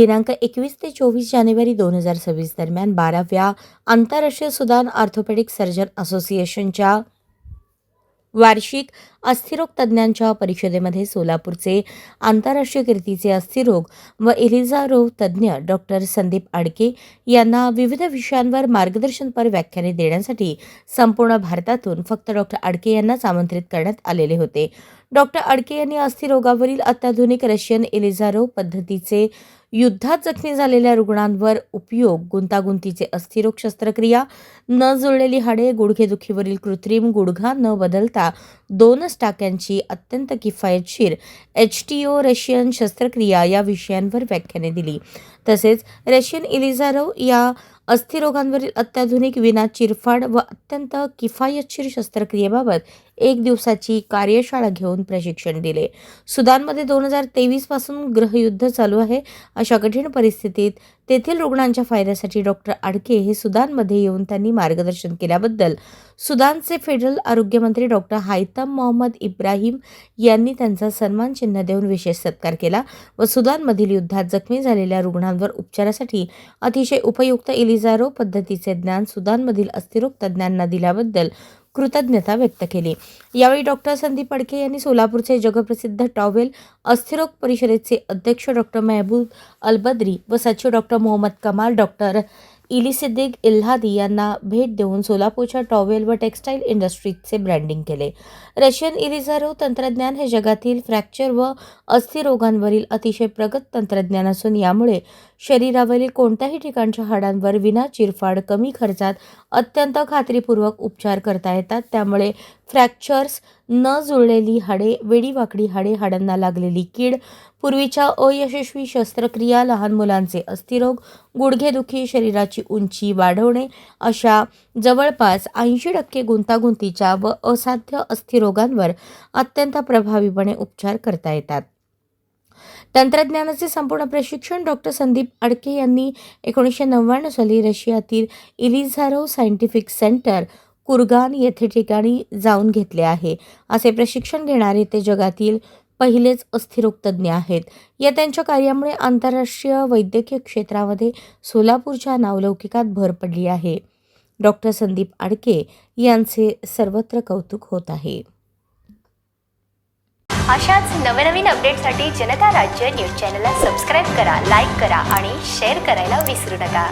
दिनांक एकवीस ते चोवीस जानेवारी दोन हजार सव्वीस दरम्यान बाराव्या आंतरराष्ट्रीय सुदान ऑर्थोपेडिक सर्जन असोसिएशनच्या वार्षिक अस्थिरोग तज्ज्ञांच्या परिषदेमध्ये सोलापूरचे आंतरराष्ट्रीय कीर्तीचे अस्थिरोग व एलिझा रोग तज्ज्ञ डॉक्टर संदीप आडके यांना विविध विषयांवर मार्गदर्शनपर व्याख्याने देण्यासाठी संपूर्ण भारतातून फक्त डॉक्टर आडके यांनाच आमंत्रित करण्यात आलेले होते. डॉक्टर आडके यांनी अस्थिरोगावरील अत्याधुनिक रशियन एलिझारो पद्धतीचे युद्धात जखमी झालेल्या रुग्णांवर उपयोग गुंतागुंतीचे अस्थिरोग शस्त्रक्रिया न जुळलेली हाडे गुडघेदुखीवरील कृत्रिम गुडघा न बदलता दोनच टाक्यांची अत्यंत किफायतशीर एच टी ओ रशियन शस्त्रक्रिया या विषयांवर व्याख्याने दिली. तसेच रशियन इलिझारो या अस्थिरोगांवरील अत्याधुनिक विना चिरफाड व अत्यंत किफायतशीर शस्त्रक्रियेबाबत एक दिवसाची कार्यशाळा घेऊन प्रशिक्षण दिले. सुदानमध्ये दोन हजार तेवीसपासून गृहयुद्ध चालू आहे. अशा कठीण परिस्थितीत तेथील रुग्णांच्या फायद्यासाठी डॉक्टर आडके हे सुदानमध्ये येऊन त्यांनी मार्गदर्शन केल्याबद्दल सुदानचे फेडरल आरोग्यमंत्री डॉक्टर हायत हायतम मोहम्मद इब्राहिम यांनी त्यांचा सन्मान चिन्ह देऊन विशेष सत्कार केला व सुदानमधील युद्धात जखमी झालेल्या रुग्णांवर उपचारासाठी अतिशय उपयुक्त इलिझारो पद्धतीचे ज्ञान सुदानमधील अस्थिरोग तज्ज्ञांना दिल्याबद्दल कृतज्ञता व्यक्त केली. यावेळी डॉक्टर संदीप अडके यांनी सोलापूरचे जगप्रसिद्ध टॉवेल अस्थिरोग परिषदेचे अध्यक्ष डॉक्टर मेहबूब अलबद्री व सचिव डॉक्टर मोहम्मद कमाल डॉक्टर इलिसिद्दीक इल्हादी यांना भेट देऊन सोलापूरच्या टॉवेल व टेक्स्टाईल इंडस्ट्रीजचे ब्रँडिंग केले. रशियन इलिझारो तंत्रज्ञान हे जगातील फ्रॅक्चर व अस्थिरोगांवरील अतिशय प्रगत तंत्रज्ञान असून यामुळे शरीरावरील कोणत्याही ठिकाणच्या हाडांवर विना चिरफाड कमी खर्चात अत्यंत खात्रीपूर्वक उपचार करता येतात. त्यामुळे फ्रॅक्चर्स न जुळलेली हाडे वेडीवाकडी हाडे हाडांना लागलेली कीड पूर्वीच्या अयशस्वी शस्त्रक्रिया लहान मुलांचे अस्थिरोग गुडघेदुखी शरीराची उंची वाढवणे अशा जवळपास ऐंशी टक्के गुंतागुंतीच्या व असाध्य अस्थिरोगांवर अत्यंत प्रभावीपणे उपचार करता येतात. तंत्रज्ञानाचे संपूर्ण प्रशिक्षण डॉक्टर संदीप अडके यांनी एकोणीसशे नव्याण्णव साली रशियातील इलिझारो सायंटिफिक सेंटर कुरगान येथे ठिकाणी जाऊन घेतले आहे. असे प्रशिक्षण घेणारे ते जगातील पहिलेच अस्थिरोगतज्ञ आहेत. या त्यांच्या कार्यामुळे आंतरराष्ट्रीय वैद्यकीय क्षेत्रामध्ये सोलापूरच्या नावलौकिकात भर पडली आहे. डॉक्टर संदीप आडके यांचे सर्वत्र कौतुक होत आहे. अशाच नवनवीन अपडेटसाठी जनता राज्य न्यूज चॅनलला सबस्क्राईब करा लाईक करा आणि शेअर करायला विसरू नका.